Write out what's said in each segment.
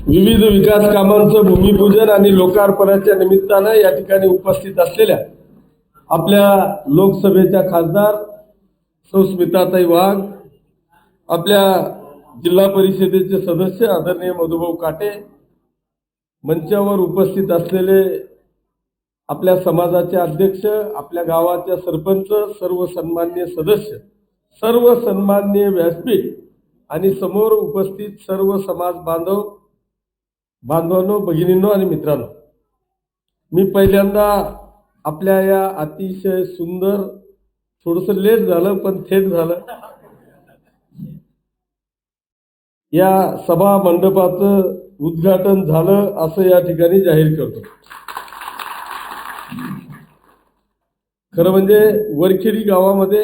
विविध विकास कामांचं भूमिपूजन आणि लोकार्पणाच्या निमित्तानं या ठिकाणी उपस्थित असलेल्या आपल्या लोकसभेच्या खासदार सुस्मिताताई वाघ आपल्या जिल्हा परिषदेचे सदस्य आदरणीय मधुभाऊ काटे मंचावर उपस्थित असलेले आपल्या समाजाचे अध्यक्ष आपल्या गावाच्या सरपंच सर्व सन्मान्य सदस्य सर्व सन्मान्य व्यासपीठ आणि समोर उपस्थित सर्व समाज बांधव बांधवांनो भगिनींनो आणि मित्रांनो मी पहिल्यांदा आपल्या या अतिशय सुंदर थोडस लेट झालं पण थेट झालं. या सभा मंडपाचं उद्घाटन झालं असं या ठिकाणी जाहीर करतो. खरं म्हणजे वरखेडी गावामध्ये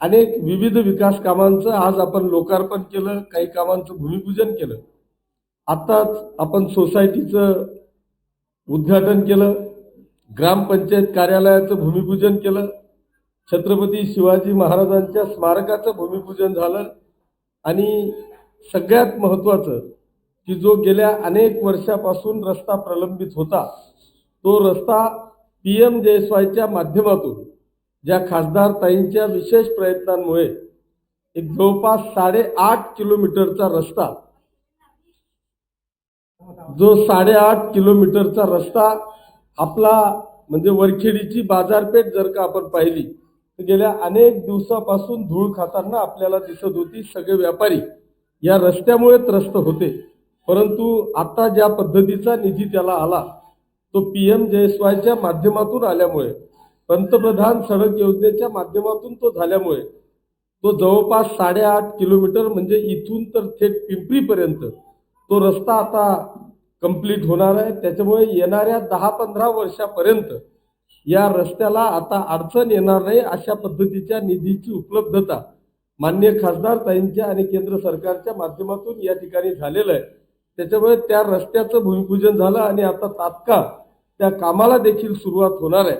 अनेक विविध विकास कामांचं आज आपण लोकार्पण केलं काही कामांचं भूमिपूजन केलं. आत्ताच आपण सोसायटीचं उद्घाटन केलं ग्रामपंचायत कार्यालयाचं भूमिपूजन केलं छत्रपती शिवाजी महाराजांच्या स्मारकाचं भूमिपूजन झालं आणि सगळ्यात महत्त्वाचं की जो गेल्या अनेक वर्षापासून रस्ता प्रलंबित होता तो रस्ता पी एम जयस्वायच्या माध्यमातून ज्या खासदार ताईंच्या विशेष प्रयत्नांमुळे एक जवळपास साडेआठ किलोमीटरचा रस्ता जो साडेआठ किलोमीटरचा रस्ता आपला म्हणजे वरखेडीची बाजारपेठ जर का आपण पाहिली तर गेल्या अनेक दिवसापासून धूळ खाताना आपल्याला दिसत होती सगळे व्यापारी. या रस्त्यामुळे त्रस्त होते. परंतु आता ज्या पद्धतीचा निधी त्याला आला तो पी एम जयस्वायच्या माध्यमातून आल्यामुळे पंतप्रधान सडक योजनेच्या माध्यमातून तो झाल्यामुळे तो जवळपास साडेआठ किलोमीटर म्हणजे इथून तर थेट पिंपरीपर्यंत तो रस्ता आता कंप्लीट होणार आहे. त्याच्यामुळे येणाऱ्या दहा पंधरा वर्षापर्यंत या रस्त्याला आता अडचण येणार नाही अशा पद्धतीच्या निधीची उपलब्धता मान्य खासदार ताईंच्या आणि केंद्र सरकारच्या माध्यमातून या ठिकाणी झालेलं आहे. त्याच्यामुळे त्या रस्त्याचं भूमिपूजन झालं आणि आता तात्काळ त्या कामाला देखील सुरुवात होणार आहे.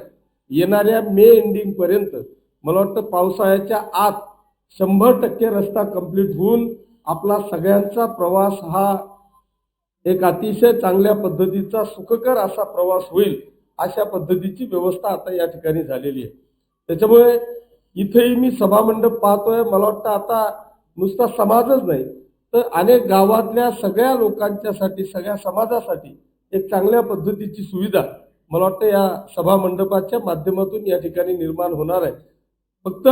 येणाऱ्या मे एंडिंगपर्यंत मला वाटतं पावसाळ्याच्या आत शंभर टक्के रस्ता कंप्लीट होऊन आपला सगळ्यांचा प्रवास हा एक अतिशय चांगल्या पद्धतीचा सुखकर असा प्रवास होईल अशा पद्धतीची व्यवस्था आता या ठिकाणी झालेली आहे. त्याच्यामुळे इथेही मी सभामंडप पाहतोय. मला वाटतं आता नुसता समाजच नाही तर अनेक गावातल्या सगळ्या लोकांच्यासाठी सगळ्या समाजासाठी एक चांगल्या पद्धतीची सुविधा मला वाटतं या सभामंडपाच्या माध्यमातून या ठिकाणी निर्माण होणार आहे. फक्त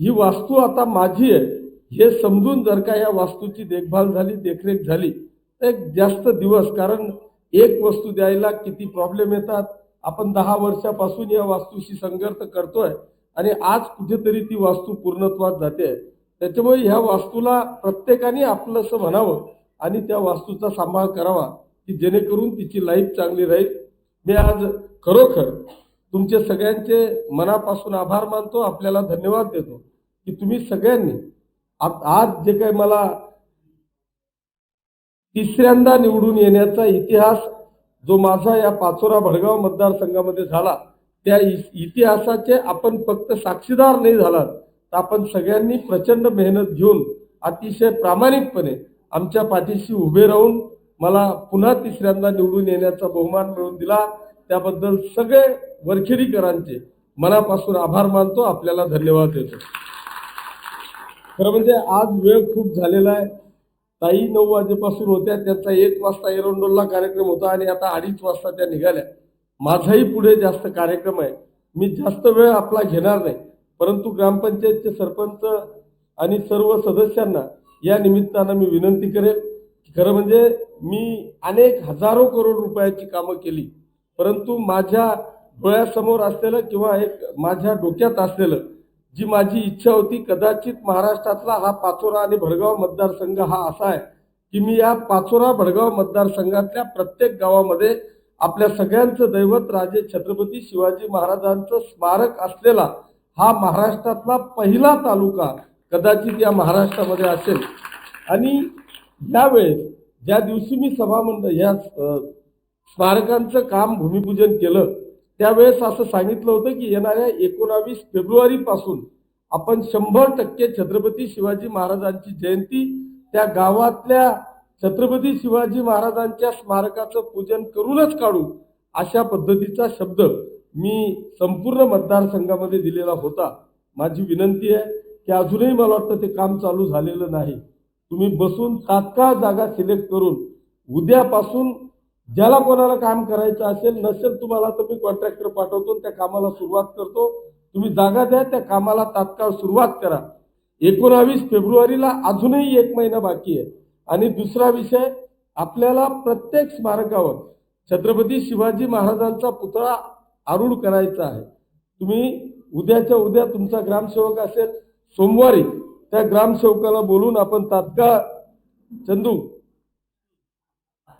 ही वास्तू आता माझी आहे. हे समजून जर का या वास्तूची देखभाल झाली देखरेख झाली एक जास्त दिवस कारण एक वस्तू द्यायला किती प्रॉब्लेम येतात. आपण दहा वर्षापासून या वास्तूशी संघर्ष करतोय आणि आज कुठेतरी ती वास्तू पूर्णत्वात जाते. त्याच्यामुळे ह्या वास्तूला प्रत्येकाने आपलंसं म्हणावं आणि त्या वास्तूचा सांभाळ करावा की जेणेकरून तिची लाईफ चांगली राहील. मी आज खरोखर तुमचे सगळ्यांचे मनापासून आभार मानतो. आपल्याला धन्यवाद देतो की तुम्ही सगळ्यांनी आ- आज जे काही मला तिसऱ्यांदा निवडून येण्याचा इतिहास जो माझा या पाचोरा भडगाव मतदारसंघामध्ये झाला त्या इतिहासाचे आपण फक्त साक्षीदार नाही झालात तर आपण सगळ्यांनी प्रचंड मेहनत घेऊन अतिशय प्रामाणिकपणे आमच्या पाठीशी उभे राहून मला पुन्हा तिसऱ्यांदा निवडून येण्याचा बहुमान मिळवून दिला. त्याबद्दल सगळे वरखेडीकरांचे मनापासून आभार मानतो. आपल्याला धन्यवाद देतो. खरं म्हणजे आज वेळ खूप झालेला आहे. ताई नऊ वाजेपासून होत्या त्यांचा एक वाजता एरंडोलला कार्यक्रम होता आणि आता अडीच वाजता त्या निघाल्या. माझाही पुढे जास्त कार्यक्रम आहे. मी जास्त वेळ आपला घेणार नाही परंतु ग्रामपंचायतचे सरपंच आणि सर्व सदस्यांना या निमित्तानं मी विनंती करेन खरं म्हणजे मी अनेक हजारो करोड रुपयाची कामं केली परंतु माझ्या डोळ्यासमोर असलेलं किंवा एक माझ्या डोक्यात असलेलं जी माझी इच्छा होती कदाचित महाराष्ट्रातला हा पाचोरा आणि भडगाव मतदारसंघ हा असा आहे की मी या पाचोरा भडगाव मतदारसंघातल्या प्रत्येक गावामध्ये आपल्या सगळ्यांचं दैवत राजे छत्रपती शिवाजी महाराजांचं स्मारक असलेला हा महाराष्ट्रातला पहिला तालुका कदाचित या महाराष्ट्रामध्ये असेल. आणि यावेळेस ज्या दिवशी मी सभामंडळ या स्मारकांचं काम भूमिपूजन केलं त्यावेळेस असं सांगितलं होतं की येणाऱ्या एकोणावीस फेब्रुवारी पासून आपण शंभर टक्के छत्रपती शिवाजी महाराजांची जयंती त्या गावातल्या छत्रपती शिवाजी महाराजांच्या स्मारकाचं पूजन करूनच काढू अशा पद्धतीचा शब्द मी संपूर्ण मतदारसंघामध्ये दिलेला होता. माझी विनंती आहे की अजूनही मला वाटतं ते काम चालू झालेलं नाही. तुम्ही बसून तात्काळ जागा सिलेक्ट करून उद्यापासून ज्याला कोणाला काम करायचं असेल नसेल तुम्हाला तर मी कॉन्ट्रॅक्टर पाठवतो त्या कामाला सुरुवात करतो. तुम्ही जागा द्या त्या कामाला तात्काळ सुरुवात करा. एकोणावीस फेब्रुवारीला अजूनही एक महिना बाकी आहे. आणि दुसरा विषय आपल्याला प्रत्येक स्मारकावर छत्रपती शिवाजी महाराजांचा पुतळा आरूढ करायचा आहे. तुम्ही उद्याच्या उद्या तुमचा ग्रामसेवक असेल सोमवारी त्या ग्रामसेवकाला बोलून आपण तात्काळ चंदू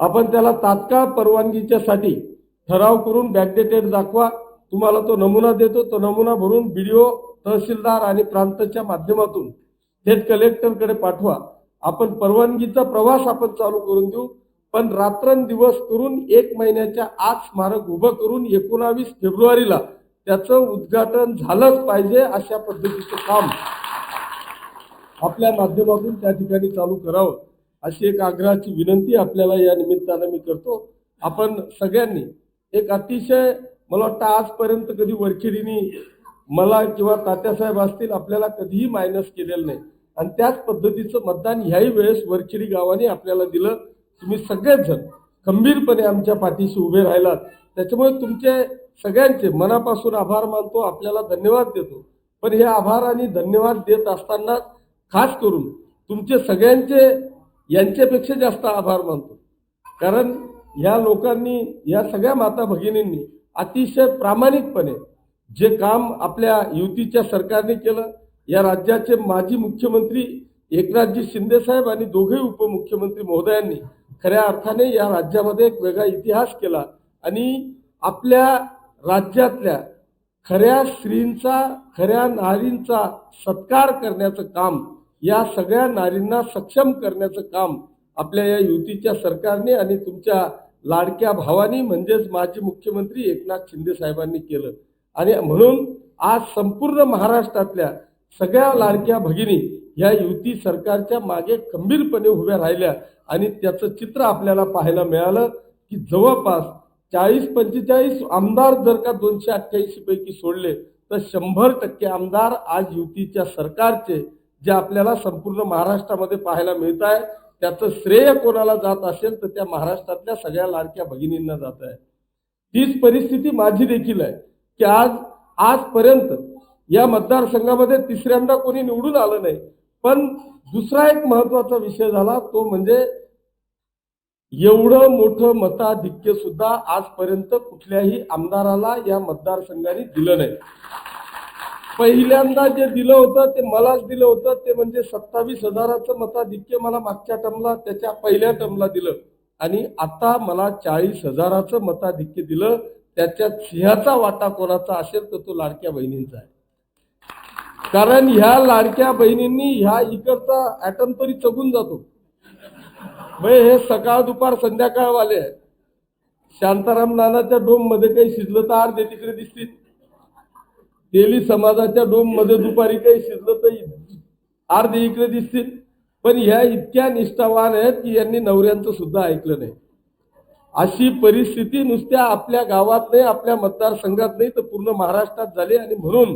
आपण त्याला तात्काळ परवानगीच्या साठी ठराव करून बॅकडेटेड दाखवा. तुम्हाला तो नमुना देतो. तो नमुना भरून बीडीओ तहसीलदार आणि प्रांतच्या माध्यमातून थेट कलेक्टरकडे पाठवा. आपण परवानगीचा प्रवास आपण चालू करून देऊ. पण रात्रंदिवस करून एक महिन्याच्या आत स्मारक उभं करून एकोणावीस फेब्रुवारीला त्याचं उद्घाटन झालंच पाहिजे अशा पद्धतीचं काम आपल्या माध्यमातून त्या ठिकाणी चालू करावं. अशी एक आग्रहाची विनंती आपल्याला या निमित्तानं मी करतो. आपण सगळ्यांनी एक अतिशय मला वाटतं आजपर्यंत कधी वरखेडीनी मला किंवा तात्यासाहेब असतील आपल्याला कधीही मायनस केलेलं नाही. आणि त्याच पद्धतीचं मतदान ह्याही वेळेस वरखेडी गावाने आपल्याला दिलं. तुम्ही सगळेच जण खंबीरपणे आमच्या पाठीशी उभे राहिलात. त्याच्यामुळे तुमचे सगळ्यांचे मनापासून आभार मानतो. आपल्याला धन्यवाद देतो. पण हे आभार आणि धन्यवाद देत असताना खास करून तुमचे सगळ्यांचे यांच्यापेक्षा जास्त आभार मानतो. कारण या लोकांनी या सगळ्या माता भगिनींनी अतिशय प्रामाणिकपणे जे काम आपल्या युतीच्या सरकारने केलं या राज्याचे माजी मुख्यमंत्री एकनाथजी शिंदेसाहेब आणि दोघे उपमुख्यमंत्री महोदयांनी खऱ्या अर्थाने या राज्यामध्ये एक वेगळा इतिहास केला आणि आपल्या राज्यातल्या खऱ्या स्त्रींचा खऱ्या नारींचा सत्कार करण्याचं काम या सगळ्या नारींना सक्षम करण्याचं काम आपल्या या युतीच्या सरकारने आणि तुमच्या लाडक्या भावानी म्हणजेच माजी मुख्यमंत्री एकनाथ शिंदे साहेबांनी केलं. आणि म्हणून आज संपूर्ण महाराष्ट्रातल्या सगळ्या लाडक्या भगिनी या युती सरकारच्या मागे खंबीरपणे उभ्या राहिल्या आणि त्याचं चित्र आपल्याला पाहायला मिळालं की जवळपास चाळीस पंचेचाळीस आमदार जर का दोनशे अठ्ठ्याऐंशी पैकी सोडले तर शंभर टक्के आमदार आज युतीच्या सरकारचे जे आपल्याला संपूर्ण महाराष्ट्रामध्ये पाहायला मिळत आहे त्याचं श्रेय कोणाला जात असेल तर त्या महाराष्ट्रातल्या सगळ्या लाडक्या भगिनींना जात आहे. तीच परिस्थिती माझी देखील आहे की आज आजपर्यंत या मतदारसंघामध्ये तिसऱ्यांदा कोणी निवडून आलं नाही. पण दुसरा एक महत्त्वाचा विषय झाला तो म्हणजे एवढं मोठं मताधिक्य सुद्धा आजपर्यंत कुठल्याही आमदाराला या मतदारसंघाने दिलं नाही. पहिल्यांदा जे दिलं होतं ते मलाच दिलं होतं. ते म्हणजे सत्तावीस हजाराचं मताधिक्य मला मागच्या टर्मला त्याच्या पहिल्या टर्मला दिलं. आणि आता मला चाळीस हजाराचं मताधिक्य दिलं. त्याच्यात सिंहाचा वाटा कोणाचा असेल तर तो लाडक्या बहिणींचा आहे. कारण ह्या लाडक्या बहिणींनी ह्या इकडचा ऍटम तरी चगून जातो. म्हणजे हे सकाळ दुपार संध्याकाळवाले आहे शांताराम नानाच्या डोममध्ये काही शिजलं तर अर्धे तिकडे दिसतील. तेली समाजाच्या डोममध्ये दुपारी काही शिजलं तर अर्धे इकडे दिसतील. पण ह्या इतक्या निष्ठावान आहेत की यांनी नवऱ्यांचं सुद्धा ऐकलं नाही. अशी परिस्थिती नुसत्या आपल्या गावात नाही आपल्या मतदारसंघात नाही तर पूर्ण महाराष्ट्रात झाली आणि म्हणून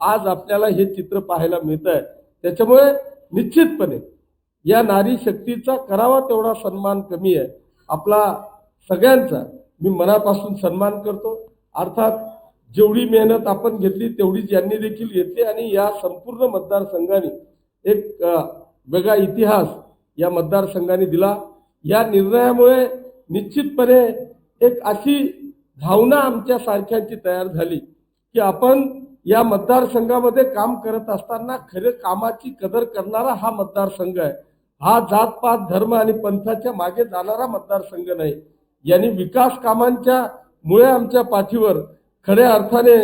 आज आपल्याला हे चित्र पाहायला मिळत आहे त्याच्यामुळे निश्चितपणे या नारी शक्तीचा करावा तेवढा सन्मान कमी आहे. आपला सगळ्यांचा मी मनापासून सन्मान करतो. अर्थात जेवढी मेहनत आपण घेतली तेवढीच यांनी देखील घेतली आणि या संपूर्ण मतदारसंघाने एक वेगळा इतिहास या मतदारसंघाने दिला. या निर्णयामुळे निश्चितपणे एक अशी भावना आमच्या सारख्यांची तयार झाली की आपण या मतदारसंघामध्ये काम करत असताना खरे कामाची कदर करणारा हा मतदारसंघ आहे. हा जातपात धर्म आणि पंथाच्या मागे जाणारा मतदारसंघ नाही. यांनी विकास कामांच्या मुळे आमच्या पाठीवर खऱ्या अर्थाने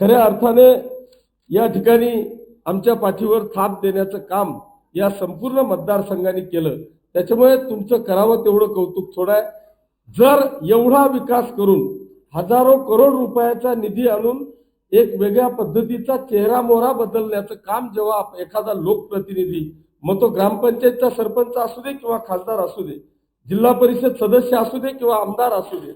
खऱ्या अर्थाने या ठिकाणी आमच्या पाठीवर थाप देण्याचं काम या संपूर्ण मतदारसंघाने केलं. त्याच्यामुळे तुमचं करावं तेवढं कौतुक थोडं आहे. जर एवढा विकास करून हजारो करोड रुपयाचा निधी आणून एक वेगळ्या पद्धतीचा चेहरा मोहरा बदलण्याचं काम जेव्हा एखादा लोकप्रतिनिधी मग तो ग्रामपंचायतचा सरपंच असू दे किंवा खासदार असू दे जिल्हा परिषद सदस्य असू दे किंवा आमदार असू दे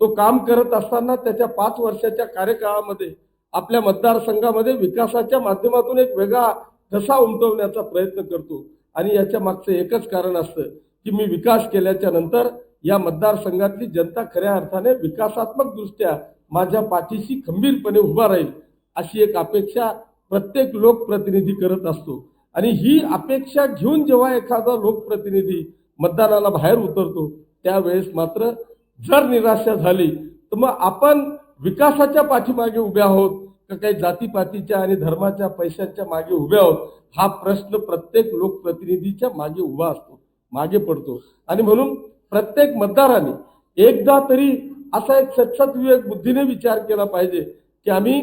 तो काम करत असताना त्याच्या पाच वर्षाच्या कार्यकाळामध्ये आपल्या मतदारसंघामध्ये विकासाच्या माध्यमातून एक वेगळा ठसा उमटवण्याचा प्रयत्न करतो. आणि याच्या मागचं एकच कारण असतं की मी विकास केल्याच्यानंतर या मतदारसंघातली जनता खऱ्या अर्थाने विकासात्मक दृष्ट्या माझ्या पाठीशी खंबीरपणे उभा राहील अशी एक अपेक्षा प्रत्येक लोकप्रतिनिधी करत असतो. आणि ही अपेक्षा घेऊन जेव्हा एखादा लोकप्रतिनिधी मतदानाला बाहेर उतरतो त्यावेळेस मात्र जर निराशा झाली तर मग आपण विकासाच्या पाठीमागे उभे आहोत का काही जातीपातीच्या आणि धर्माच्या पैशांच्या मागे उभे आहोत? हा प्रश्न प्रत्येक लोकप्रतिनिधीच्या मागे उभा असतो मागे पडतो. आणि म्हणून प्रत्येक मतदाराने एकदा तरी असा एक सतसत विवेक बुद्धीने विचार केला पाहिजे की आम्ही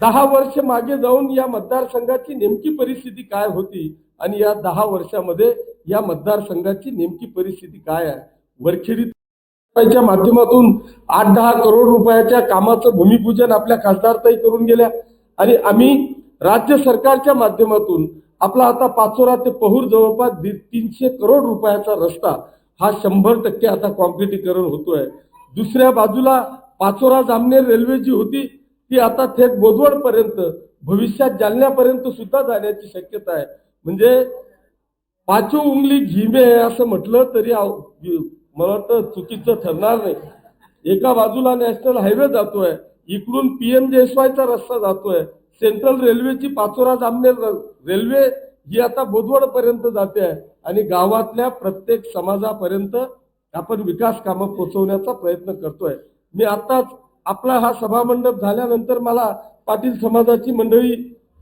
दहा वर्ष मागे जाऊन या मतदारसंघाची नेमकी परिस्थिती काय होती आणि या दहा वर्षामध्ये या मतदारसंघाची नेमकी परिस्थिती काय आहे? वरखेडी माध्यमातून आठ दहा करोड रुपयाच्या कामाचं भूमिपूजन आपल्या खासदारताई करून गेल्या. आणि आम्ही राज्य सरकारच्या माध्यमातून आपला आता पाचोरा ते पहूर जवळपास दीड तीनशे करोड रुपयाचा रस्ता हा शंभर टक्के आता कॉन्क्रिटीकरण होतोय. दुसऱ्या बाजूला पाचोरा जामनेर रेल्वे जी होती ती आता थेट बोदवडपर्यंत भविष्यात जालन्यापर्यंत सुद्धा जाण्याची शक्यता आहे. म्हणजे पाचू उंगली घिमे असं म्हटलं तरी मला वाटतं चुकीचं ठरणार नाही. एका बाजूला नॅशनल हायवे जातोय इकडून पीएमजेएसवायचा रस्ता जातोय सेंट्रल रेल्वेची पाचोरा जामनेर र- रेल्वे ही आता बोदवड पर्यंत जाते आहे आणि गावातल्या प्रत्येक समाजापर्यंत आपण विकास कामं पोहोचवण्याचा प्रयत्न करतोय. मी आताच आपला हा सभामंडप झाल्यानंतर मला पाटील समाजाची मंडळी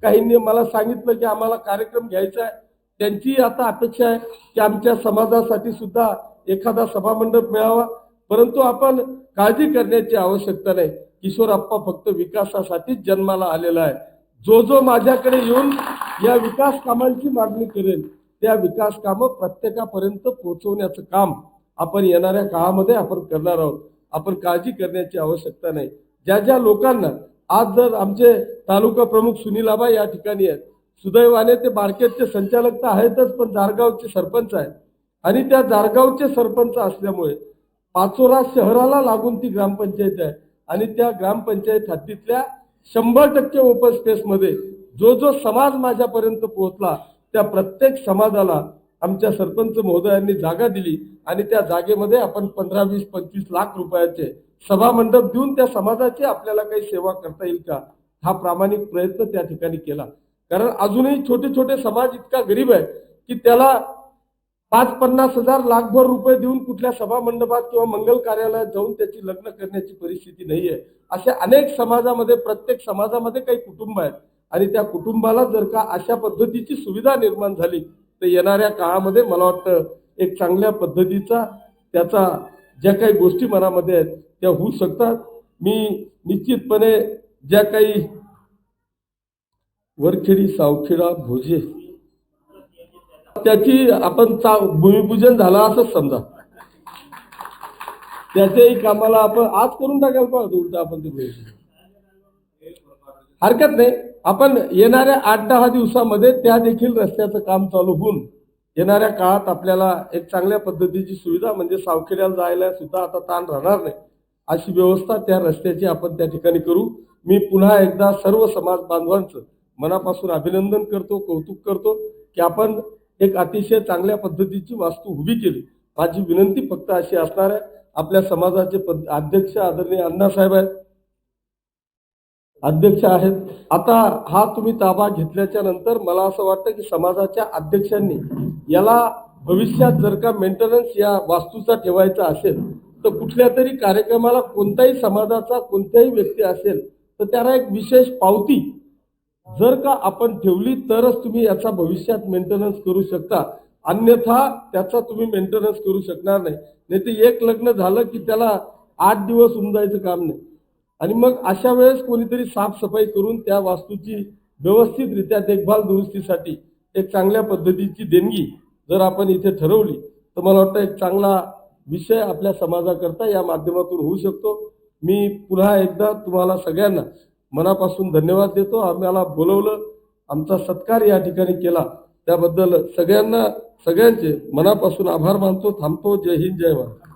काहींनी मला सांगितलं की आम्हाला कार्यक्रम घ्यायचा आहे. त्यांची आता अपेक्षा आहे की आमच्या समाजासाठी सुद्धा एखादा सभामंडप मिळावा. परंतु आपण काळजी करण्याची आवश्यकता नाही. किशोर आप्पा फक्त विकासासाठीच जन्माला आलेला आहे. जो जो माझ्याकडे येऊन या विकास कामांची मागणी करेल त्या विकास कामं प्रत्येकापर्यंत पोहोचवण्याचं काम आपण येणाऱ्या काळामध्ये आपण करणार आहोत. आपण काळजी करण्याची आवश्यकता नाही. ज्या ज्या लोकांना आज जर आमचे तालुका प्रमुख सुनीलाबा या ठिकाणी आहेत. सुदैवाने ते मार्केटचे संचालक तर आहेतच पण जारगावचे सरपंच आहेत. आणि त्या जारगावचे सरपंच असल्यामुळे पाचोरा शहराला लागून ती ग्रामपंचायत आहे. आणि त्या ग्रामपंचायत हद्दीतल्या शंभर टक्के ओपन स्पेसमध्ये जो जो समाज माझ्यापर्यंत पोहोचला त्या प्रत्येक समाजाला आमच्या सरपंच महोदयांनी जागा दिली आणि त्या जागेमध्ये आपण पंधरा वीस पंचवीस लाख रुपयाचे सभामंडप देऊन त्या समाजाची आपल्याला काही सेवा करता येईल का? हा प्रामाणिक प्रयत्न त्या ठिकाणी केला. कारण अजूनही छोटे छोटे समाज इतका गरीब आहे की त्याला पाच पन्नास हजार लाखभर रुपये देऊन कुठल्या सभा मंडपात किंवा मंगल कार्यालयात जाऊन त्याची लग्न करण्याची परिस्थिती नाही आहे अशा अनेक समाजामध्ये प्रत्येक समाजामध्ये काही कुटुंब आहेत. आणि त्या कुटुंबाला जर का अशा पद्धतीची सुविधा निर्माण झाली तर येणाऱ्या काळामध्ये मला वाटतं एक चांगल्या पद्धतीचा त्याचा ज्या काही गोष्टी मनामध्ये आहेत त्या होऊ शकतात. मी निश्चितपणे ज्या काही वरखेडी सावखेडा भोजे त्याची आपण चा भूमिपूजन झालं असंच समजा. त्याच्याही कामाला आपण आज करून टाकायला पाहतो उलट आपण ते भूमिपूजन. हरकत नाही. आपण येणाऱ्या आठ दहा दिवसामध्ये त्या देखील रस्त्याचं काम चालू होऊन येणाऱ्या काळात आपल्याला एक चांगल्या पद्धतीची सुविधा म्हणजे सावखेड्याला जायला सुद्धा आता ताण राहणार नाही. अशी व्यवस्था त्या रस्त्याची आपण त्या ठिकाणी करू. मी पुन्हा एकदा सर्व समाज बांधवांचं मनापासून अभिनंदन करतो कौतुक करतो की आपण एक अतिशय चांगल्या पद्धतीची वास्तू उभी केली. माझी विनंती फक्त अशी असणार आहे आपल्या समाजाचे पद- अध्यक्ष आदरणीय अण्णासाहेब आहेत. अध्यक्ष आहेत. आता हा तुम्ही ताबा घेतल्याच्या नंतर मला असं वाटतं की समाजाच्या अध्यक्षांनी याला भविष्यात जर का मेंटेनन्स या वास्तूचा ठेवायचा असेल तर कुठल्या तरी कार्यक्रमाला कोणत्याही समाजाचा कोणत्याही व्यक्ती असेल तर त्याला एक विशेष पावती जर का आपण ठेवली तरच तुम्ही याचा भविष्यात मेंटेनन्स करू शकता. अन्यथा त्याचा तुम्ही मेंटेनन्स करू शकणार नाही. नाही ते एक लग्न झालं की त्याला आठ दिवस होऊन जायचं काम नाही. आणि मग अशा वेळेस कोणीतरी साफसफाई करून त्या वास्तूची व्यवस्थितरित्या देखभाल दुरुस्तीसाठी एक चांगल्या पद्धतीची देणगी जर आपण इथे ठरवली तर मला वाटतं एक चांगला विषय आपल्या समाजाकरता या माध्यमातून होऊ शकतो. मी पुन्हा एकदा तुम्हाला सगळ्यांना मनापासून धन्यवाद देतो. आम्हाला बोलवलं. आमचा सत्कार या ठिकाणी केला. त्याबद्दल सगळ्यांना सगळ्यांचे मनापासून आभार मानतो. थांबतो. जय हिंद जय महाराज